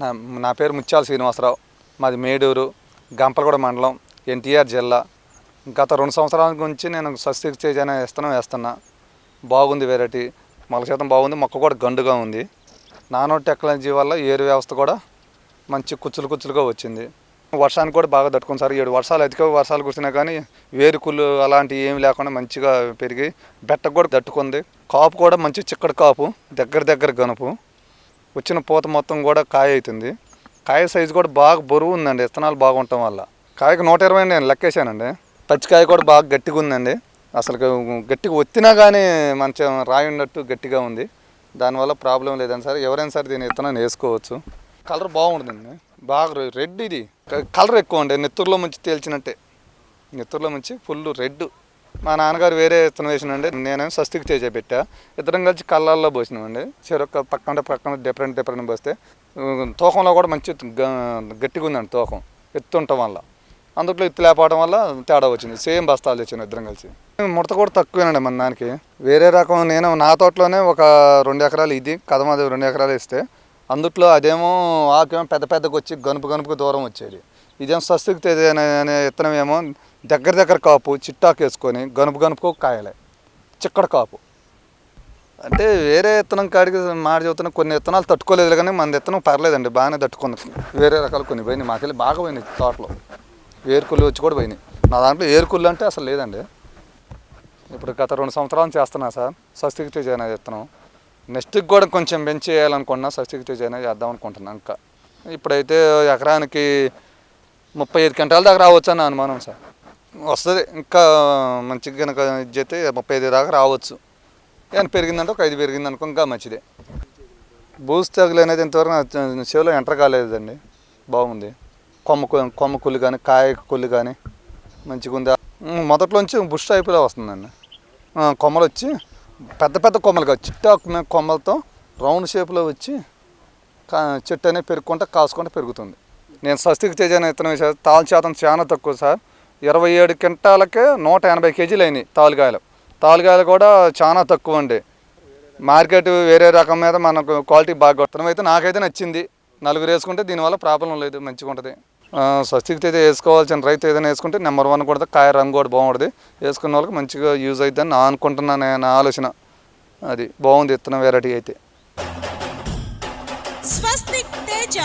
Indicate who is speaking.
Speaker 1: నా నా పేరు ముత్యాల శ్రీనివాసరావు. మాది మేడూరు గంపలగూడ మండలం ఎన్టీఆర్ జిల్లా. గత రెండు సంవత్సరాల నుంచి నేను సస్తిక్ అనే విత్తనం వేస్తున్నా. బాగుంది వెరైటీ. మొల శాతం బాగుంది మొక్క కూడా గండుగా ఉంది. నానో టెక్నాలజీ వల్ల ఏరు వ్యవస్థ కూడా మంచి కుచ్చులు కుచ్చులుగా వచ్చింది. వర్షానికి కూడా బాగా తట్టుకుంది సార్. ఏడు వర్షాలు అధిక వర్షాలు కురిసినా కానీ వేరుకులు అలాంటివి ఏమి లేకుండా మంచిగా పెరిగి బెట్టకు కూడా తట్టుకుంది. కాపు కూడా మంచి చిక్కడి కాపు దగ్గర దగ్గర గనుపు. వచ్చిన పూత మొత్తం కూడా కాయ అవుతుంది. కాయ సైజు కూడా బాగా బరువు ఉందండి విత్తనాలు బాగుండటం వల్ల. కాయకు నూట ఇరవై నేను లెక్కేసానండి పచ్చికాయ కూడా బాగా గట్టిగా ఉందండి. అసలు గట్టిగా ఒత్తినా కానీ మంచిగా రాయి ఉన్నట్టు గట్టిగా ఉంది. దానివల్ల ప్రాబ్లం లేదని సార్. ఎవరైనా సరే దీని విత్తనాన్ని వేసుకోవచ్చు. కలర్ బాగుంటుందండి. బాగా రెడ్ ఇది. కలర్ ఎక్కువ అండి. నెత్తూరులో మంచి తేల్చినట్టే. నెత్తూరులో మంచి ఫుల్ రెడ్. మా నాన్నగారు వేరే విత్తనం వేసినండి. నేనేమో స్వస్తికి చేసే పెట్టా. ఇద్దరం కలిసి కళ్ళల్లో పోసినామండి. చెరొక్క పక్కన పక్కన డిఫరెంట్ డిఫరెంట్ పోస్తే తూకంలో కూడా మంచి గ- గట్టిగా ఉందండి తూకం. ఎత్తుండటం వల్ల. అందుట్లో ఎత్తు లేకపోవడం వల్ల తేడా వచ్చింది. సేమ్ బస్తాలు తెచ్చాను ఇద్దరం కలిసి. ముడత కూడా తక్కువేనండి మన దానికి వేరే రకం నేను నా తోటలోనే ఒక రెండు ఎకరాలు ఇది కదమది రెండు ఎకరాలు ఇస్తే అందుట్లో అదేమో ఆకేమో పెద్ద పెద్దకు వచ్చి గనుపు గనుపుకు దూరం వచ్చేది. ఇదేమో సస్తుకు తేదీ అనే అనే విత్తనం ఏమో దగ్గర దగ్గర కాపు చిట్టాకు వేసుకొని గనుపు గనుపుకు కాయలే. చిక్కడ కాపు. అంటే వేరే విత్తనం కాడికి మాట చెబుతున్నా కొన్ని విత్తనాలు తట్టుకోలేదు కానీ మన విత్తనం పర్లేదండి బాగానే తట్టుకుంది. వేరే రకాలు కొన్ని పోయినాయి మాకెళ్ళి బాగా పోయినాయి తోటలో. ఏరుకుళ్ళు వచ్చి కూడా పోయినాయి. నా దాంట్లో ఏరుకుళ్ళు అంటే అసలు లేదండి. ఇప్పుడు గత రెండు సంవత్సరాలు చేస్తున్నా సార్ స్వస్తికి తేజ్ ఇత్తనం విత్తనం నెక్స్ట్కి కూడా కొంచెం పెంచి వేయాలనుకున్నా స్వస్తికి తేజ్ చేద్దాం అనుకుంటున్నాను ఇంకా. ఇప్పుడైతే ఎకరానికి ముప్పై ఐదు గంటల దాకా రావచ్చు అని అనుమానం సార్. వస్తుంది. ఇంకా మంచిగా కనుక ఇది అయితే ముప్పై ఐదు దాకా రావచ్చు. ఏమైనా పెరిగిందంటే ఒక ఐదు పెరిగింది అనుకో ఇంకా మంచిదే. బూస్ తగులు అనేది ఇంతవరకు సేవలో చెవిలో ఎంటర్ కాలేదండి. బాగుంది. కొమ్మ కొమ్మ కుళ్ళు కానీ కాయ కుళ్ళు కానీ మంచిగా ఉంది? మొదట్లోంచి బుష్ టైపులో వస్తుందండి. కొమ్మలు వచ్చి పెద్ద పెద్ద కొమ్మలు కాదు చిట్టాకు మీద కొమ్మలతో రౌండ్ షేప్లో వచ్చి కా చెట్టు అనేది పెరుగుకుంటా కాసుకుంటా పెరుగుతుంది. నేను స్వస్తికి చేసిన ఇతను తాళ శాతం చాలా తక్కువ సార్. ఇరవై ఏడు క్వింటాలకే నూట ఎనభై కేజీలు అయినాయి తాలుగాయలు. తాలుగాయలు కూడా చాలా తక్కువ అండి. మార్కెట్ వేరే రకం మీద మనకు క్వాలిటీ బాగా కొట్టడం అయితే నాకైతే నచ్చింది. నలుగురు వేసుకుంటే దీనివల్ల ప్రాబ్లం లేదు మంచిగా ఉంటుంది. స్వస్తికి అయితే వేసుకోవాల్సిన రైతు ఏదైనా వేసుకుంటే నెంబర్ వన్ కూడా కాయ రంగు కూడా బాగుంటుంది. వేసుకున్న వాళ్ళకి మంచిగా యూజ్ అవుతుందని నా అనుకుంటున్నాను నా ఆలోచన. అది బాగుంది ఇత్తనం వెరైటీ అయితే.